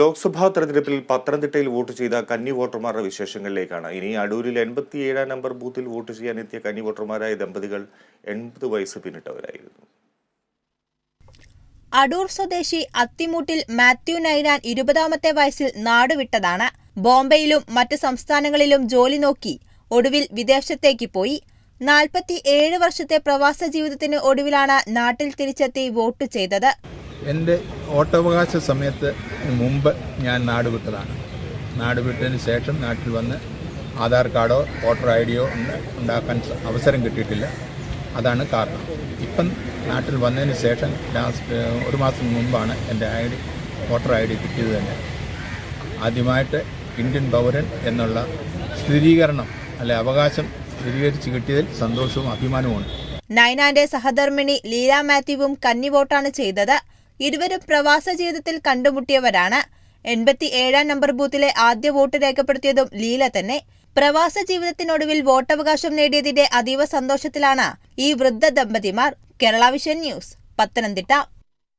ലോക്സഭാ തെരഞ്ഞെടുപ്പിൽ പത്തനംതിട്ടയിൽ വോട്ട് ചെയ്ത കന്നി വോട്ടർമാരുടെ വിശേഷങ്ങളിലേക്കാണ്. ഇനി അടൂരിൽ എൺപത്തി ഏഴാം നമ്പർ ബൂത്തിൽ വോട്ട് ചെയ്യാൻ എത്തിയ കന്നി വോട്ടർമാരായ ദമ്പതികൾ എൺപത് വയസ്സ് പിന്നിട്ടവരായിരുന്നു. അടൂർ സ്വദേശി അത്തിമൂട്ടിൽ മാത്യു നൈനാൻ ഇരുപതാമത്തെ വയസ്സിൽ നാടുവിട്ടതാണ്. ബോംബെയിലും മറ്റ് സംസ്ഥാനങ്ങളിലും ജോലി നോക്കി ഒടുവിൽ വിദേശത്തേക്ക് പോയി. നാൽപ്പത്തി ഏഴ് വർഷത്തെ പ്രവാസ ജീവിതത്തിന് ഒടുവിലാണ് നാട്ടിൽ തിരിച്ചെത്തി വോട്ട് ചെയ്തത്. എന്റെ വോട്ടവകാശ സമയത്ത് മുമ്പ് ഞാൻ നാട് വിട്ടതാണ്. നാട് വിട്ടതിന് ശേഷം നാട്ടിൽ വന്ന് ആധാർ കാർഡോ വോട്ടർ ഐ ഡിയോ ഉണ്ടാക്കാൻ അവസരം കിട്ടിയിട്ടില്ല. അതാണ് കാരണം. ഇപ്പം നാട്ടിൽ വന്നതിന് ശേഷം ലാസ്റ്റ് ഒരു മാസം മുമ്പാണ് എന്റെ I D voter I D കിട്ടിയത് തന്നെ. ആദ്യമായിട്ട് ഇന്ത്യൻ പൗരൻ എന്നുള്ള സ്ഥിരീകരണം അല്ലെ അവകാശം സ്ഥിരീകരിച്ച് കിട്ടിയതിൽ സന്തോഷവും അഭിമാനവുമുണ്ട് നയനാന്റെ സഹധർമ്മിണി ലീല മാത്യുവും കന്നി വോട്ടാണ് ചെയ്തത്. ഇരുവരും പ്രവാസ ജീവിതത്തിൽ കണ്ടുമുട്ടിയവരാണ്. എൺപത്തി ഏഴാം നമ്പർ ബൂത്തിലെ ആദ്യ വോട്ട് രേഖപ്പെടുത്തിയതും ലീല തന്നെ. പ്രവാസ ജീവിതത്തിനൊടുവിൽ വോട്ടവകാശം നേടിയതിന്റെ അതീവ സന്തോഷത്തിലാണ് ഈ വൃദ്ധ ദമ്പതിമാർ കേരള വിഷൻ ന്യൂസ് പത്തനംതിട്ട.